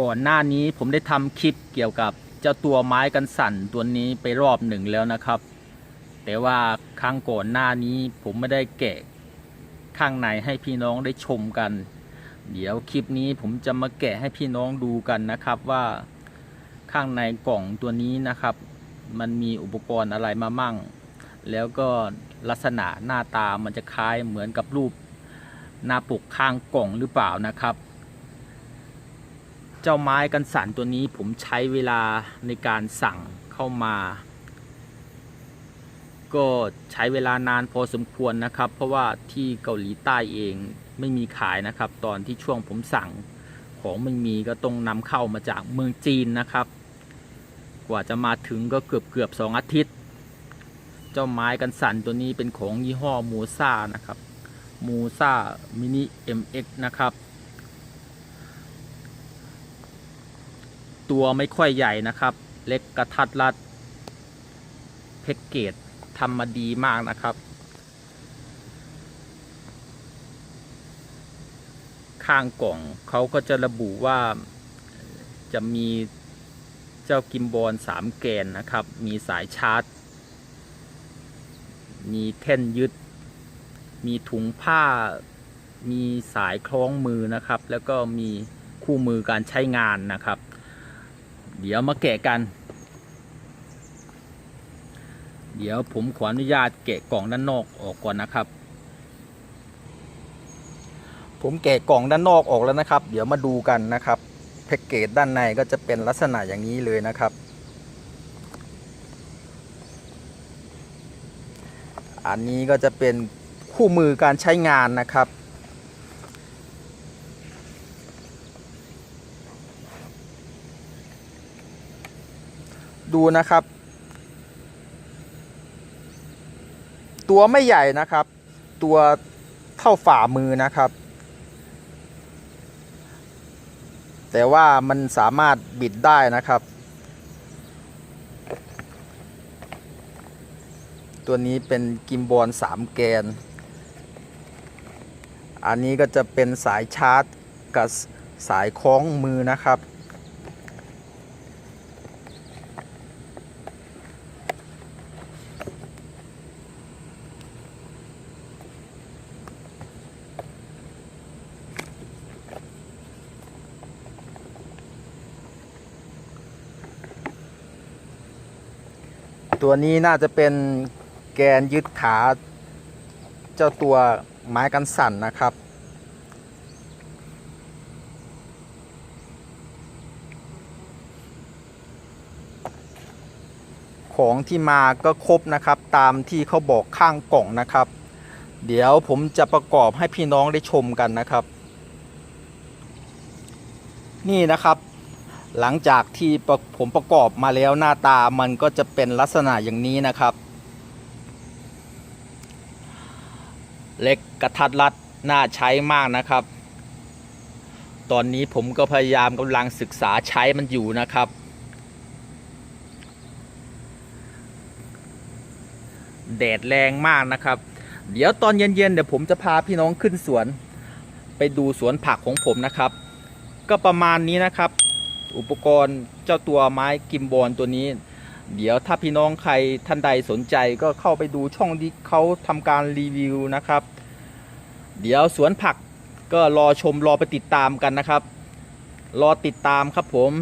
ก่อนหน้านี้ผมได้ทำคลิปเกี่ยวกับเจ้าตัวไม้กันสั่นตัวนี้ไปรอบหนึ่งแล้วนะครับ แต่ว่าครั้งก่อนหน้านี้ผมไม่ได้แกะข้างในให้พี่น้องได้ชมกัน เดี๋ยวคลิปนี้ผมจะมาแกะให้พี่น้องดูกันนะครับว่าข้างในกล่องตัวนี้นะครับ มันมีอุปกรณ์อะไรมามั่ง แล้วก็ลักษณะหน้าตามันจะคล้ายเหมือนกับรูปหน้าปกข้างกล่องหรือเปล่านะครับ เจ้าไม้กันสั่นตัวนี้ผมใช้เวลาในการสั่งเข้ามา ก็ใช้เวลานานพอสมควรนะครับ เพราะว่าที่เกาหลีใต้เองไม่มีขายนะครับ ตอนที่ช่วงผมสั่งของไม่มีก็ต้องนำเข้ามาจากเมืองจีนนะครับ กว่าจะมาถึงก็เกือบเกือบสองอาทิตย์ เจ้าไม้กันสั่นตัวนี้เป็นของยี่ห้อมูซ่านะครับมูซ่ามินิ MX นะครับ ตัวไม่ค่อยใหญ่นะครับ เล็กกระทัดรัดแพ็กเกจทำมาดีมากนะครับ ข้างกล่องเขาก็จะระบุว่าจะมีเจ้ากิมบอลสามแกนนะครับ มีสายชาร์จ มีแท่นยึด มีถุงผ้า มีสายคล้องมือนะครับ แล้วก็มีคู่มือการใช้งานนะครับ เดี๋ยวมาแกะกัน เดี๋ยวผมขออนุญาตแกะกล่องด้านนอกออกก่อนนะครับ ผมแกะกล่องด้านนอกออกแล้วนะครับ เดี๋ยวมาดูกันนะครับแพ็กเกจด้านในก็จะเป็นลักษณะอย่างนี้เลยนะครับ อันนี้ก็จะเป็นคู่มือการใช้งานนะครับ ดูนะครับ ตัวไม่ใหญ่นะครับ ตัวเท่าฝ่ามือนะครับ แต่ว่ามันสามารถบิดได้นะครับ ตัวนี้เป็นกิมบอลสามแกน อันนี้ก็จะเป็นสายชาร์จกับสายคล้องมือนะครับ ตัวนี้น่าจะเป็นแกนยึดขา เจ้าตัวไม้กันสั่นนะครับ ของที่มาก็ครบนะครับ ตามที่เขาบอกข้างกล่องนะครับ เดี๋ยวผมจะประกอบให้พี่น้องได้ชมกันนะครับ นี่นะครับ หลังจากที่ผมประกอบมาแล้วหน้าตามันก็จะเป็นลักษณะอย่างนี้นะครับเล็กกระทัดรัดน่าใช้มากนะครับ ตอนนี้ผมก็พยายามกำลังศึกษาใช้มันอยู่นะครับ แดดแรงมากนะครับ เดี๋ยวตอนเย็นๆเดี๋ยวผมจะพาพี่น้องขึ้นสวน ไปดูสวนผักของผมนะครับ ก็ประมาณนี้นะครับ อุปกรณ์เจ้าตัวไม้กิมบอลตัวนี้ เดี๋ยวถ้าพี่น้องใครท่านใดสนใจก็เข้าไปดูช่องที่เขาทำการรีวิวนะครับ เดี๋ยวสวนผักก็รอชมรอไปติดตามกันนะครับ รอติดตามครับผม